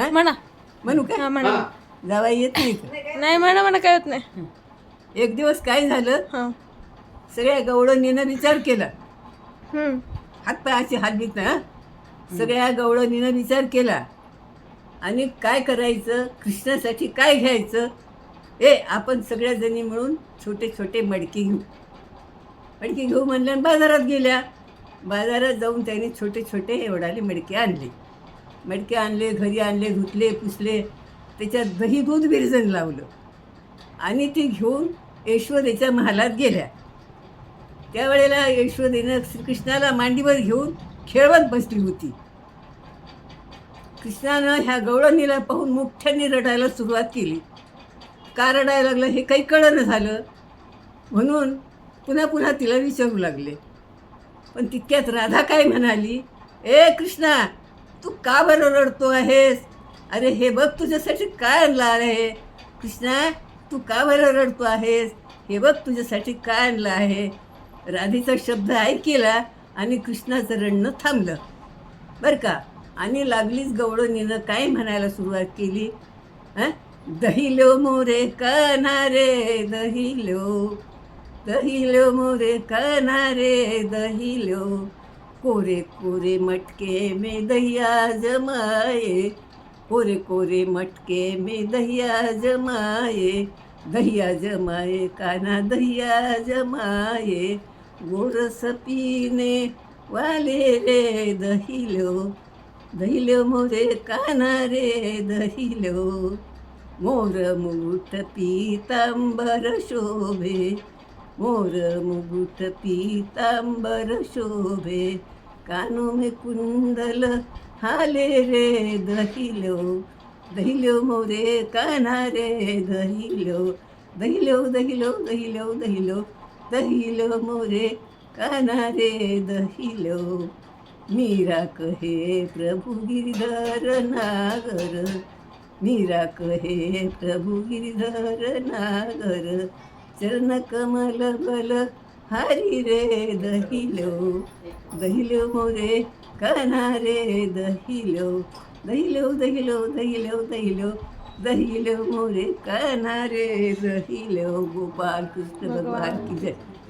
हा? म्हणा. म्हणू हा का म्हणा जावा येत नाही नाही म्हणा म्हणा कळत नाही. एक दिवस काय झालं? हां. सगळ्या गवळणीनं विचार केला. हम्म. हातपायाची हलवीत ना सगळ्या गवळणीनं विचार केला. आणि काय करायचं? कृष्णासाठी काय घ्यायचं? ए आपण सगळ्या जणी मिळून छोटे छोटे मडके घेऊ. मडके घेऊ म्हणल्यानं बाजारात गेल्या. बाजारात जाऊन त्यांनी छोटे छोटे एवढाले मडके आणले. मडके आणले घरी आणले धुतले पुसले. त्याच्यात दही दूध विरजन लावलं. आणि ती घेऊन यशोदेच्या महालात गेल्या. त्यावेळेला यशोदेनं श्रीकृष्णाला मांडीवर घेऊन खेळवत बसली होती. कृष्णानं ह्या गवळणीला पाहून मोठ्याने रडायला सुरुवात केली. का रडायला लागलं हे काही कळलं झालं. म्हणून पुन्हा पुन्हा तिला विचारू लागले. पण तितक्यात राधा काय म्हणाली ए कृष्णा तू का बरं रडतो आहेस? अरे हे बघ तुझ्यासाठी काय आणलं आहे? कृष्णा तू का बरं रडतो आहेस? हे बघ तुझ्यासाठी काय आणलं आहे? राधेचा शब्द ऐकेला आणि कृष्णाचं रडणं थांबलं. बरं का? आणि लागलीच गवळणीनं काय म्हणायला सुरुवात केली? हं? दही लो मोरे कनारे दही लो दही लो मोरे कनारे दही लो कोरे कोरे मटके में दहिया जमाए कोरे कोरे मटके में दहिया जमाए दहिया जमाए काना दहिया जमाए गोरस पीने वाले रे दहिलो लो मोरे काना रे दहिलो मोर मुकुट पीतांबर शोभे मोर मुकुट पीतांबर शोभे कानो में कुंडल हाले रे दहिलो दहिलो मोरे काना रे दहिलो दहिलो दहिलो दहिलो दहिलो दहिलो मोरे काना रे दहिलो। मीरा कहे प्रभु गिरधर नागर मीरा कहे प्रभु गिरधर नागर चरण कमल बल हरी रे दहिलो दहिलो मोरे काना रे दहिलो दहिलो दहिलो दहिलो दहिलो दहिलो मोरे काना रे दहिलो गोपाल कृष्ण भगवान की जय।